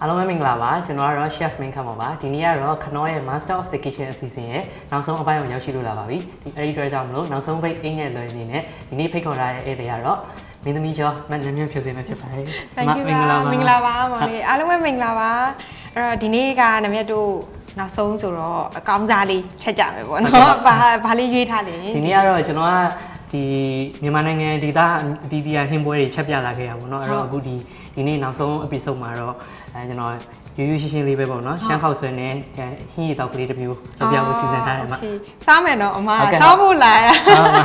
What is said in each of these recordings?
အားလုံးပဲမင်္ဂလာပါကျွန်တော်ကတော့ chef မင်းခမ်းပါပါဒီနေ့ကတော့ခနောရဲ့ Master of the Kitchen အစီအစဉ်ရဲ့နောက်ဆုံးအပိုင်းကိုရောက်ရှိလို့လာပါပြီဒီအဲဒီအတွက်ကြောင့်မလို့နောက်ဆုံးပိတ်အိမ်နဲ့လွယ်အနေနဲ့ဒီနေ့ဖိတ်ခေါ်ထားတဲ့ဧည့်သည်ကတော့မင်းသမီးကျော်မန်နမြဖြိုစင်ပဲဖြစ်ပါတယ် Thank you ပါမင်္ဂလာပါမောင်လေးအားလုံးပဲမင်္ဂလာပါအဲ့တော့ဒီနေ့ကနမြတ်တို့နောက်ဆုံးဆိုတော့အကောင်းစားလေးချက်ကြမယ်ပေါ့နော်ဘာဘာလေးရွေးထားလဲဒီနေ့ကတော့ကျွန်တော်က ဒီမြန်မာနိုင်ငံဒေသအတီးတီးဟင်းပွဲတွေချက်ပြလာခဲ့ရပါတော့အဲ့တော့အခုဒီဒီနေ့နောက်ဆုံး episode မှာတော့အဲကျွန်တော်ရိုးရိုးရှင်းရှင်းလေးပဲပေါ့နော်ရှမ်းခောက်ဆွဲနဲ့ဟင်းရည်တောက်ကလေးတစ်မျိုးပြပြဖို့စီစဉ်ထားတယ်မှာ โอเคစားမယ်နော်အမ ဟုတ်ကဲ့ စားဖို့လာရ ဟုတ်ပါ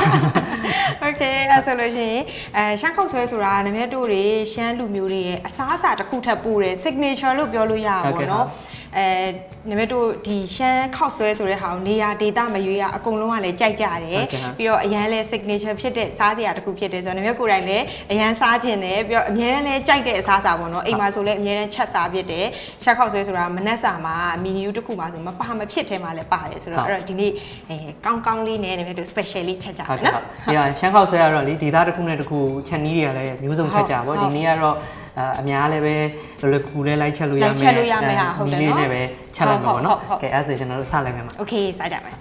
โอเคအဲ့ဆိုလို့ရှိရင်အဲရှမ်းခောက်ဆွဲဆိုတာနမြတ်တို့တွေရှမ်းလူမျိုးတွေရဲ့အစားအစာတစ်ခုထပ်ပို့တယ် signature လို့ပြောလို့ရပါ ဟုတ်ကဲ့ ဘောနော် အဲနမြတ်တို့ဒီရှမ်းခောက်ဆွဲဆိုတဲ့ဟာကိုနေရာဒေသမရွေးရအကုန်လုံးကလည်းကြိုက်ကြတယ်ဟုတ်ကဲ့ဟုတ်ပြီးတော့အရန်လဲ signature ဖြစ်တဲ့စားစရာတစ်ခုဖြစ်တယ်ဆိုတော့နမြတ်ကိုယ်တိုင်လည်းအရန်စားခြင်းတယ်ပြီးတော့အများနဲ့လည်းကြိုက်တဲ့အစားအစာပေါ့နော်အိမ်မှာဆိုလည်းအများနဲ့ချက်စားဖြစ်တယ်ရှမ်းခောက်ဆွဲဆိုတာမနက်စာမှာမီနူးတစ်ခုမှာဆိုမပါမဖြစ်ထဲမှာလည်းပါတယ်ဆိုတော့အဲ့တော့ဒီနေ့အဲကောင်းကောင်းလေးနဲ့နမြတ်တို့ special လေးချက်ကြဟုတ်မယ်ကဲ့နော်ဟုတ်ဒီကရှမ်းခောက်ဆွဲရတော့လေဒေသတစ်ခုနဲ့တစ်ခုချက်နီးတွေကလည်းမျိုးစုံချက်ကြပါဟုတ်ဘောဒီနေ့ကတော့ အာအများလည်းပဲလွယ်လွယ်ကူကူလည်းလိုက်ချက်လို့ရ လို မယ် က်ချက်လို့ရမယ်ဟာဟုတ်တယ် ဒီ နော် လေးနဲ့ပဲချက်လိုက်မှာပေါ့နော် ဟုတ်ဟုတ်ဟုတ် ကဲအဲ့ဒါဆိုကျွန်တော်တို့စလိုက်မယ်မှာ โอเคစားကြမယ်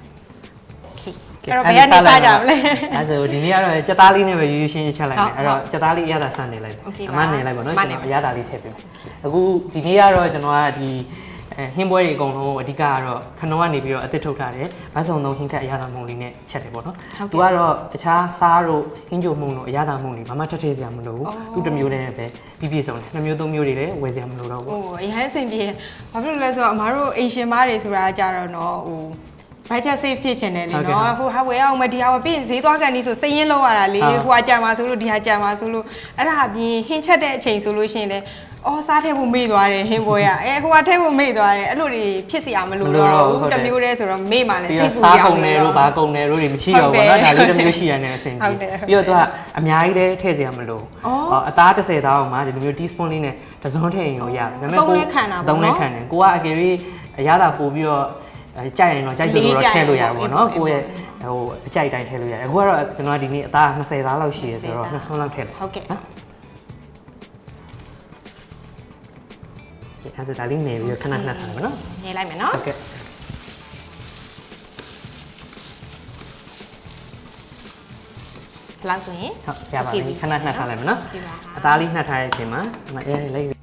โอเคအဲ့တော့ဘယ်ကနေစားကြမလဲ အဲ့ဆိုဒီနေ့ကတော့ကြက်သားလေးနဲ့ပဲရိုးရိုးရှင်းရှင်းချက်လိုက်မယ် ဟုတ် အဲ့တော့ကြက်သားလေးအရသာဆန်နေလိုက် โอเค အမနေလိုက်ပါနော် အမ ကျွန် နေ တော်အရသာလေးထည့်ပေးမယ်အခုဒီနေ့ကတော့ကျွန်တော်ကဒီ အဲဟင်းပွဲတွေအကုန်လုံးအဓိကကတော့ခဏကနေပြီးတော့အသစ်ထုတ်ထားတယ်။ဗတ်စုံသုံးဟင်းခက်အရသာမုံလေးနဲ့ချက်တယ်ပေါ့နော်ဟုတ်။ကဲ့ तू ကတော့တခြားစားတို့ဟင်းကြိုမှုံတို့အရသာမှုံတွေဘာမှထပ်ထည့်စရာမလိုဘူးအော်။သူ့တစ်မျိုးနဲ့ပဲပြီးပြည့်စုံတယ်။နှစ်မျိုးသုံးမျိုးတွေလည်းဝယ်စရာမလိုတော့ဘူးဟိုအရင်အဆင်ပြေဘာဖြစ်လို့လဲဆိုတော့အမားတို့အိမ်ရှင်မားတွေဆိုတာကြတော့နော်ဟို budget save ဖြစ်ချင်တယ်လေဟုတ်ကဲ့နော်ဟိုဟာဝယ်အောင်မဒီဟာဝယ်ပြီးရင်ဈေးသွားကန်ဒီဆိုစည်ရင်လောက်ရတာလေဟုတ်ဟိုဟာကြံပါဆိုလို့ဒီဟာကြံပါဆိုလို့အဲ့ဒါပြင်ဟင်းချက်တဲ့အချိန်ဆိုလို့ရှိရင်လေအော်စားထည့်ဖို့မေ့သွားတယ်ဟင်းပွဲကအဲဟိုဟာထည့်ဖို့မေ့သွားတယ်အဲ့လိုတွေဖြစ်စီရမလို့မလိုတော့တော့ဘူးဘူးဟုတ်တယ်တစ်မျိုးတည်းဆိုတော့မေ့မှလည်းပြီးစိတော့တ်ပူစားရကုန်တယ်တို့ဘာကုန်တယ်တို့တွေမရှိတော့ဘူးပေါ့နော်ဟုတ်ဒါတယ်လေးတစ်မျိုးရှိရတဲ့အဆင်ဟုပြေတ်တယ်ဟုတ်တယ်ပြီးတော့သူကအများကြီးလည်းထည့်စရာမလိုအော်ဟောအသား30သားအောင်မှာဒီလိုမျိုး teaspoon လေးနဲ့တစ်စုံထည့်ရင်ရောရတယ်အသုံးနဲ့ခံတာပေါ့နော်သုံးနဲ့ခံတယ်ကိုကအကယ်၍အရသာပို့ပြီးတော့ အဲကြိုက်ရင်တော့ကြိုက်သလိုတော့ထည့်လို့ရတယ်ပေါ့နော်လေးကြိုကိုက်ယ့်ရင်ရဲ့ဟိုအကြိုက်တိုင်းထည့်လို့ရတယ်အခုကတော့ကျွန်တော်ကဒီနေ့အသား20သားလောက်ရှိရဆိုတော့20 20ဆွန်းလောက်ထည့်လိုက်ဟုတ်ကဲ့အဲဒါဒါလေးနေပြီးတော့ခဏခဏထားပါနော်နေလိုက်မယ်နော်ဟုတ်ကဲ့ဘယ်လောက်ဆိုရင်ဟုတ်ရပါပြီ Okay ပြီခဏနှက်ထားလိုက်မယ်နော်ပြီပါအသားလေးနှက်ထားတဲ့အချိန်မှာဒီမှာအဲလိုက်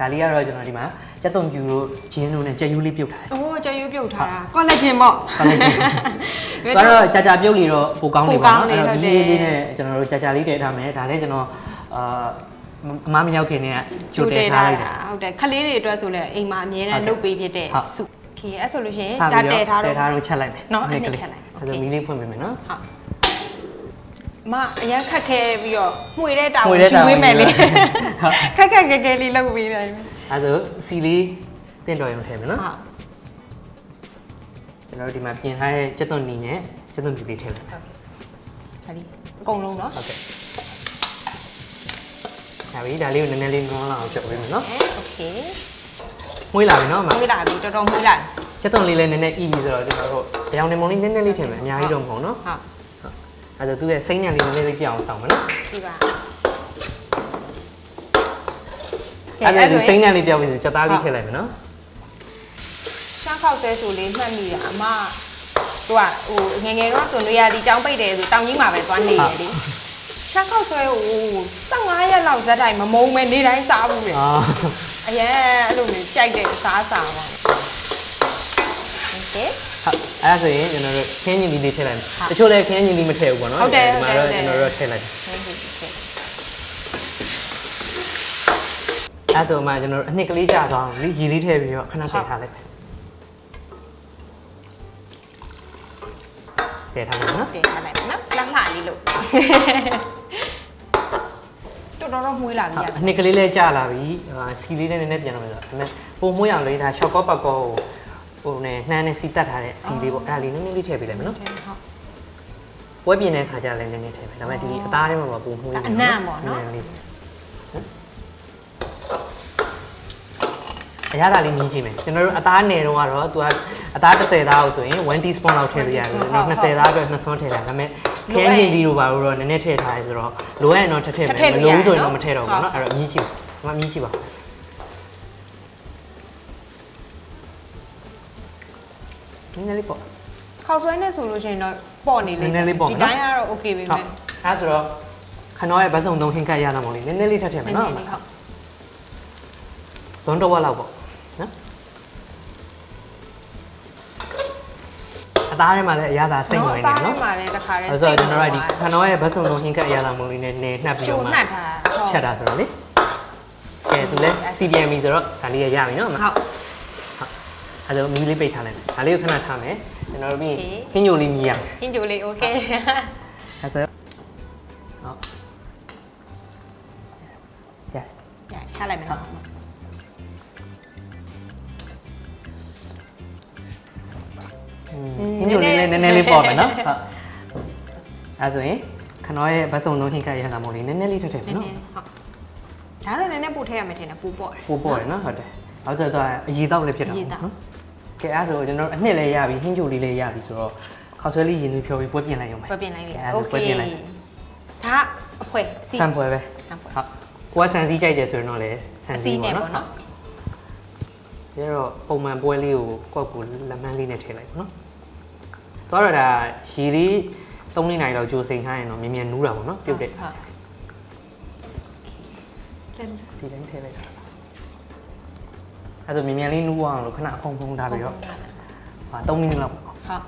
ဒါလေးကတော့ကျွန်တော်ဒီမှာကြက်သွန်ပြူတို့ဂျင်းတို့နဲ့ကြက်ယူးလေးပြုတ်ထားတယ် အိုးကြရွပြုတ်ထားတာကောလာဂျင်ပေါ့ကောလာဂျင်ဒါ တော့ကြာကြာပြုတ်လေးတော့ပိုကောင်းနေပါပိုကောင်းတော့နေအဲ့တော့ဟုတ်ဒီတယ်လေးလေးနဲ့ကျွန်တော်တို့ကြာကြာလေးတည်ထားမယ်ဒါလည်းကျွန်တော်အာအမမရောက်ခင်နဲ့ကြိုတင်ထားလိုက်တယ်ဟုတ်တယ်ခလေးတွေအတွက်ဆိုလဲအိမ်မှာအမြဲတမ်းဟုတ်ကဲ့လုပ်ပေးဖြစ်တဲ့ဟုတ် စုခေအဲ့ဆိုလို့ရှိရင်စဒါပြီးတည်ထားတတော့ည်ထားတော့ချက်လိုက်မယ်နော်မိနစ်အဲ့ကနဲ့လေးချက်လိုက်အဲ့ဒါမီးလေးဖွင့်ပေးမယ်နော် ဟုတ် မအရင်ခက်ခဲပြီးတော့မှွေတဲ့တာ မှွေ ဝန် တဲ့ ယူ တာဝန် ပေးမယ်လေ ယူပေးမယ်ဟုတ် ခက်ခက်ခဲခဲလေးလုပ်ပေးတယ်ဟုတ် အဲ့ဒါဆိုစီလေးတင့်တော်ရုံထည့်မယ်နော် ဟုတ် ကျွန်တော်တို့ဒီမှာပြင်ထားတဲ့ကြက်သွန်နီနဲ့ကြက်သွန်ပြူလေးထည့်မယ် ဒါဒီအကုန်လုံးနော် ဟုတ်ကဲ့ဒါပြီဒါလေးကိုနည်းနည်းလေးနွားလာအောင်ကြောက်ပေးမယ်နော် အဲโอเค မွေးလာပြီနော်အမ မှွေလာပြီတော်တော်မှွေလာပြီ ကျက်သွန်လေးလည်းနည်းနည်းအီးပြီးဆိုတော့ကျွန်တော်တို့အရောင်နေမုံလေးနည်းနည်းလေးထည့်မယ်အများကြီးတော့မဟုတ်နော် ဟုတ် အဲဒါသူ့ရဲ့စိမ့်ညံလေးနည်းနည်းလေးပြအောင်ဆောင်မယ်နော်ဒီပါအဲဒါဒီစိမ့်ကဲညံလေးပြောင်းပြီးဆိုချက်သားလေးထည့်လိုက်မယ်နော်ရှားခောက်ဆွဲဆိုလေးမှတ်မိတာအမသူကဟိုငယ်ငယ်တော့ဆိုလို့ရဒီចောင်းပိတ်တယ်ဆိုတောင်ကြီးမှာပဲသွားနေရလေရှားခောက်ဆွဲဟို15ရက်လောက်ဇက်တိုင်းမမုံပဲနေတိုင်းစားဘူးလေအာအရင်အဲ့လိုမျိုးကြိုက်တဲ့အစားအစာပါ တယ်ဟုတ်အဲ့ဒါဆိုရင်ကျွန်တော်တို့ခင်းညင်လေးလေးထည့်လိုက်မယ်တချို့လည်းခင်းညင်လေးမထည့်ဘူးပေါ့နော်ဟုတ်တယ်ဒီမှာတော့ကျွန်တော်တို့ထည့်လိုက်အဲ့တော့မှကျွန်တော်တို့အနှစ်ကလေးကြာသွားအောင်ရေလေးထည့်ပြီးတော့ခဏတည်ထားလိုက်တည်ထားမယ်နော်တည်ထားလိုက်မယ်နော်လှလှလေးလို့တော်တော်တော့မွေးလာပြီအနှစ်ကလေးလည်းကြာလာပြီစီလေးလည်းနည်းနည်းပြန်လာမယ်ဆိုတော့ဒါပေမဲ့ပုံမွေးအောင်လေးဒါ၆ကောက်ပတ်ကောက်ကို ဟိုနဲ့နှမ်းနဲ့စီတက်ထားတဲ့စီလေးပေါ့အဲ့ဒါလေးနည်းနည်းလေးထည့်ပေးလိုက်မယ်နော် ဟုတ် ပွဲပြင်တဲ့ခါကျလည်းနည်းနည်းထည့်မယ်ဒါပေမဲ့ဒီအသားထဲမှာပုံမွေး အနံ့ပေါ့နော် အလေးအရသာလေးမြင်ကြည့်မယ်ကျွန်တော်တို့အသားနယ်တော့ကတော့သူကအသား30သားကိုဆိုရင်1 teaspoon လောက်ထည့်လို့ရတယ်နော်20သားအတွက်2ဆွန်းထည့်တာဒါပေမဲ့ခင်းညင်ပြီးတော့ပါတော့နည်းနည်းထည့်ထားရဲဆိုတော့လိုအပ်ရင်တော့ထည့်ထည့်မယ်မလိုဘူးဆိုရင်တော့မထည့်တော့ဘူးเนาะအဲ့တော့မြင်ကြည့်ပါမမြင်ကြည့်ပါ ခောက်ဆွဲနဲ့ဆိုလို့ရှိရင်တော့ပေါ့နေလေနည်းနည်းလေးပေါ့မယ်ဒီနော်တိုင်းကတော့ okay ပဲဟုတ်မယ်အဲဆိုတော့ခဏရဲ့ဘတ်စုံသုံးဟင်းကတ်ရတာမို့လေနည်းနည်းလေးထပ်ထည့်မယ်နော်နည်းနည်းလေးဟုတ်ဇွန်တော့ဝက်လောက်ပေါ့နော်အသားထဲမှာလည်းအရသာစိတ်ဝင်နေနော်နော်အသားထဲမှာလည်းတစ်ခါတည်းအဲဆိုတော့ကျွန်တော်တို့ကဒီခဏရဲ့ဘတ်စုံသုံးဟင်းကတ်ရတာမို့လေနည်းနည်းနှပ်ပြီးချိုတော့မှနှက်ထားဟုတ် ချက်တာဆိုတော့လေကဲသူလည်းစီပြန်ပြီဆိုတော့ဒါလေးရရပြီနော်အမဟုတ်အဲဒါမီးလေးပိတ်ထားလိုက်မယ်ဒါလေးကိုခဏထားမယ် ကျွန်တော်တို့ပြီး Okay. ဟင်းညိုလေးမြည်ရမယ်ဟင်းဂျိုလေး okay အဲဆိုဟုတ်ရညချလိုက်မယ်နော်ဟင်းညိုလေးလည်းနည်းနည်းလေးပေါ့မယ်နော်ဟုတ်အဲဆိုရင်ခဏရဲ့ဘတ်စုံလုံးဟင်းကတ်ရတာမို့လေနည်းနည်းလေးထည့်ထည့်နမယ်ည်းနော်နည်းဟုတ်ဒါတော့နည်းနည်းပို့ထည့်ရမယ်ထင်တယ်ပို့ပေါ့တယ်ပို့ပေါ့ရနော်ဟုတ်တယ်နောက်ကျတော့အရီတော့လည်းဖြစ်တာအရည်သောက်နော် ကဲအဲဆိုကျွန်တော်တို့အနှစ်လည်းရပြီဟင်းညိုလေးလည်းရပြီဆိုတော့ခေါက်ဆွဲလေးရင်းနှီးဖြောပြီးပွဲပြင်လိုက်ရုံပဲပွဲပြင်လိုက်လေအဲ့ဒါပွဲ okay ပြင်လိုက်ဒါအဖွဲစီဆန်ပွဲပဲဆန်ဖွဲဟုတ်ကိုကဆန်စည်းကြိုက်တယ်ဆိုရင်တော့လည်းဆန်အစစီည်းနဲ့ပေါ့ပေါ့နော်နော်ကျတော့ပုံမှန်ပွဲလေးကိုကောက်ကိုလက်မန်းလေးနဲ့ထည့်လိုက်ပါနော်။သွားတော့ဒါရေလေး3မိနစ်လောက်ကြိုစိန်ခိုင်းရင်တော့မြင်မြန်နူးတာပေါ့နော်ပြုတ်တဲ့ဟုတ်ဒီတိုင်းထည့်လိုက်တာ။ အဲဒါမြင်မြန်လေးနူးအောင်လို့ခဏဖုံဖုံထားပြီးတော့ဟာ3မိနစ်လောက်ပေါ့ဟုတ်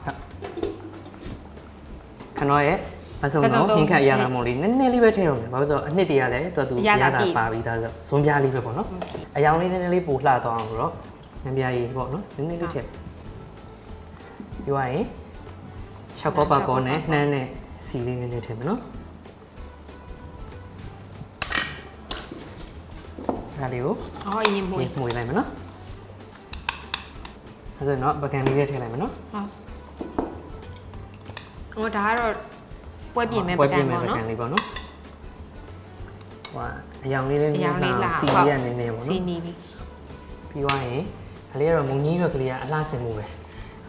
ခဏရဲ့မဆုံးမဆုံးတော့တော့ဟင်းခတ်အရာလာမို့လေးနည်းနည်းလေးပဲထည့်ရုံပဲ။ဘာလို့လဲဆိုတော့အနှစ်တည်းကလည်းတော်သူအရာသာပြည့်ပါပြီးသားဆိုတော့ဇွန်ပြားလေးပဲပေါ့နော် okay ။အယောင်လေးနည်းနည်းလေးပိုလှသွားအောင်လို့တော့ညံပြားကြီးပေါ့နော်နည်းနည်းလေးထည့်ပြောရရင်ရှောက်ကောပါကောနဲ့နှမ်းနဲ့စီလေးနည်းနည်းထည့်မယ်နော်ဒါလေးကိုဟောအရင်မွေးဒီမှုလိုက်မယ်နော် အဲဆိုတော့ပကံလေးလေးထည့်လိုက်မယ်နော် ဟုတ်ဟောဒါကတော့ပွဲပြင်မဲ့ပ ပွဲ ကံ ပြင်မယ် ပေါ့ ပ နော် ကံလေးပေါ့နော်ဟိုအယောင်လေးလေး အရောင်လေးလာ စီလေးရနည်းနည်းပေါ့ စီ နော် နီလေး ပြီးသွားရင်ဒါလေးကတော့မုံကြီးရွက်ကလေးကအလှဆင်မှုပဲ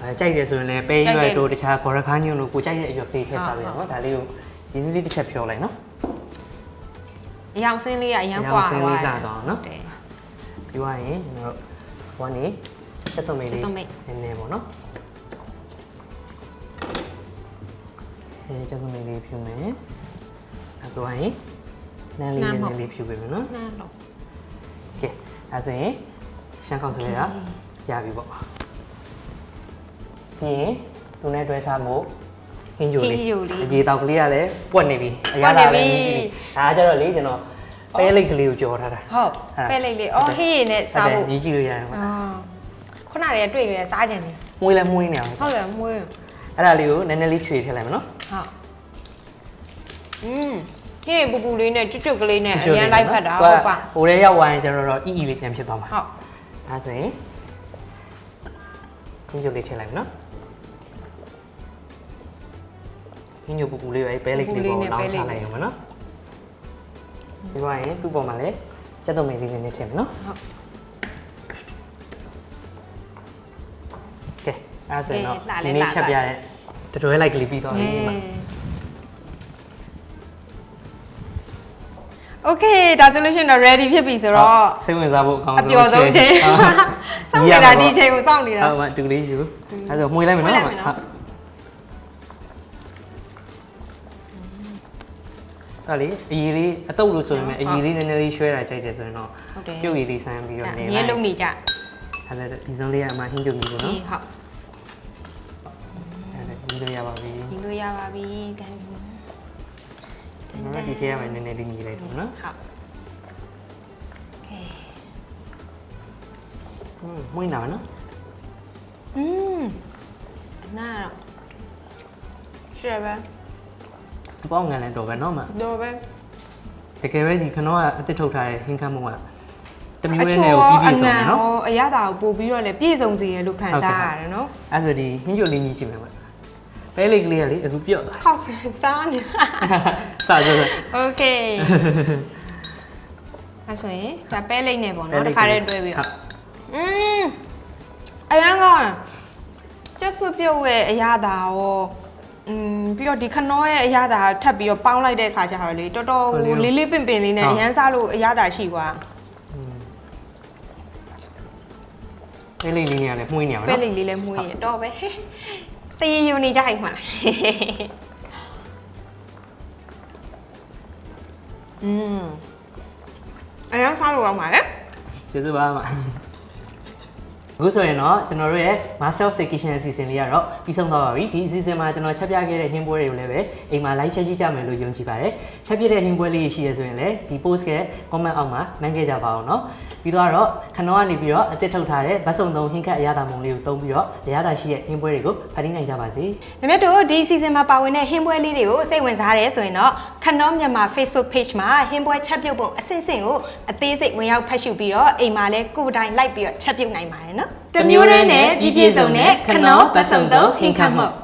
အဲကြိုက်တယ်ဆိုရင်လည်းပဲ ကြိုက် ရွ တယ် က်တို့တခြားဘော်ရခါညွန့်တို့ကိုကြိုက်တဲ့အရွက်လေးထည့်စားပြရအောင်နော်ဒါလေးကိုရင်းနှီးလေးတစ်ချက်ဖြောလိုက်နော် အရောင်စင်းလေးကအရန်กว่า အရောင်စင်းလေးလာတော့နော် တယ် ပြီးသွားရင်ကျွန်တော်ဝမ်းနေ ချက်သွန်မိတ်ချက်လေးသွန်မိတ်နည်းနည်းပေါ့နော်အဲချက်သွန်မိတ်လေးဖြူမယ်အခုဝိုင်းနန်းလေးနည်းနည်းလေးဖြူပေးမယ်နော်နှမ်းတော့ကဲအဲဆိုရင်ရှမ်းခေါက်ဆွဲရရပြီပေါ့ပြီးရင်သူနဲ့တွဲစားမှုဟင်းကြိုလေးအကြီးတောက်ကလေးကလည်းပွက်နေပြီအရသာလည်းပြီးပြီဒါကြတော့လေကျွန်တော်ပဲလိတ်ကလေးကိုကြော်ထားတာဟုတ်အဲ့ဒါပဲလိုက်လေအော်ဟေးရည်နဲ့စားဖို့မြည်ကြည့်လို့ရတယ်ပေါ့အာ ခုနတည်းကတွေ့ကြတယ်စားကြတယ်မွေးလဲမွေးနေအောင်ဟုတ်တယ်မွေးအဲ့ဒါလေးကိုနည်းနည်းလေးချွေထည့်လိုက်မယ်နော်ဟုတ်อืมဟေးပူပူလေးနဲ့ကျွတ်ကျွတ်ကလေးနဲ့အရန်လိုက်ဖက်တာဟုတ်ပါဟိုထဲရောက်သွားရင်ကျွန်တော်တော့အီအီလေးပြန်ဖြစ်သွားမှာဟုတ်အဲ့ဒါဆိုရင်ခင်းကျုပ်လေးထည့်လိုက်မယ်နော်ခင်းကျုပ်ပူပူလေးပဲပဲလေးကလေးပေါ်လောင်းချလိုက်ရမယ်နော်ပြီးသွားရင်သူ့ပေါ်မှာလည်းစက်သွုံမိတ်လေးနည်းနည်းထည့်မယ်နော်ဟုတ် အဲ့ဒါဆိုရင်တော့ဒီနေ့ချက်ပြတဲ့တတွဲလိုက်ကလေးပြီးသွားပြီဒီမှာ Okay ဒါဆိုလို့ရှိရင်တော့ ready ဖြစ်ပြီဆိုတော့စိတ်ဝင်စားဖို့အကောင်းဆုံးအပျော်ဆုံးချိန်စောင့်နေတာဒီချိန်ကိုစောင့်နေတာဟုတ်ပါတူလေးယူအဲ့ဒါဆိုမှွေလိုက်မယ်နော်ဟုတ်အဲ့လေအည်လေးအတုပ်လို့ဆိုရင်အည်လေးနည်းနည်းလေးရွှဲတာကြိုက်တယ်ဆိုရင်တော့ပြုတ်ရည်လေးဆန်းပြီးတော့နေလိုက်။ငဲလုံးနေကြ။အဲ့ဒါဒီစုံလေးကအမှဟင်းကြုံပြီးပေါ့နော်။ဟုတ် အဲ့ဒါဒီလိုရပါပြီဒီလိုရပါပြီတန်တန်နော်ဒီထဲမှာနည်းနည်းလေးညီလိုက်တော့နော်ဟုတ်ကဲဟွန်းမွေးနာပါနော်อืมနားတော့ရှယ်ပဲအပေါင်းငံလည်းတော့ပဲနော်မတော့ပဲတကယ်ပဲဒီခနောကအတစ်ထုတ်ထားတဲ့ဟင်းခမ်းမုံကတမျိုးလေးနဲ့ကိုပြီးပြီးဆုံးတယ်နော်အရသာကိုပို့ပြီးတော့လည်းပြည့်စုံစေရလို့ခံစားရတယ်နော်အဲ့ဒါဒီဟင်းကြုံလေးညီကြည့်မယ်ဗျ ပဲလေးကလေးကလေအခုပြော့သွား ခောက်ဆန်စားနေ စာကြည့် โอเคအဲ့ဆိုရင်ဒါပဲလိမ့်နေပေါ့ ပဲ နော် လိ တ မ့် ခါတည်းတွဲပြီး ဟု တော့ တ် อืมအရန်ကောင်းတယ်ကျက်စွပ်ပြုတ်ရဲ့အရသာရောอืมပြီးတော့ဒီခနောရဲ့အရသာထပ်ပြီးတော့ပေါင်းလိုက်တဲ့အခါကျတော့လေတော်တော် ဟုတ်လေ ကိုလေးလေးပင်ပင်လေးနဲ့ ဟုတ် အရန်စားလို့အရသာရှိသွား ပဲလေးလေးနေရလဲမှုေးနေရပါ ပဲ နော် လေးလေးလည်းမှုရတော့ပဲ တည်ယူနေကြိုက်မှာလားอืมအရင်စားလို့ကောင်းပါလေကျေးဇူးပါမှာ အခုဆိုရင်တော့ကျွန်တော်တို့ရဲ့ Master of the Kitchen အစီအစဉ်လေးကတော့ပြီးဆုံးသွားပါပြီဒီအစီအစဉ်မှာကျွန်တော်ချက်ပြခဲ့တဲ့ဟင်းပွဲတွေကိုလည်းပဲအိမ်မှာ like ချက်ကြည့်ကြမယ်လို့ယုံကြည်ပါတယ်ချက်ပြတဲ့ဟင်းပွဲလေးရှိရဆိုရင်လည်းဒီ post ရဲ့ comment အောက်မှာမှန်းခဲ့ကြပါအောင်เนาะပြီးတော့ခဏကနေပြီးတော့အစ်စ်ထုတ်ထားတဲ့ဗတ်စုံသုံးဟင်းခတ်အရသာမုံလေးကိုတုံးပြီးတော့အရသာရှိတဲ့ဟင်းပွဲတွေကိုဖန်တီးနိုင်ကြပါစေ မြတ်တို့ဒီ season မှာပါဝင်တဲ့ဟင်းပွဲလေးတွေကိုစိတ်ဝင်စားရဲဆိုရင်တော့ခနောမြန်မာ Facebook page မှာဟင်းပွဲချက်ပြုတ်ပုံအစင်စင်ကိုအသေးစိတ်ဝင်ရောက်ဖတ်ရှုပြီးတော့အိမ်မှာလဲကိုယ်တိုင်လိုက်ပြီးတော့ချက်ပြုတ်နိုင်ပါတယ်နော် တစ်မျိုးတည်းနဲ့ပြည့်ပြည့်စုံတဲ့ခနောပတ်စုံသုံးဟင်းခတ်မှု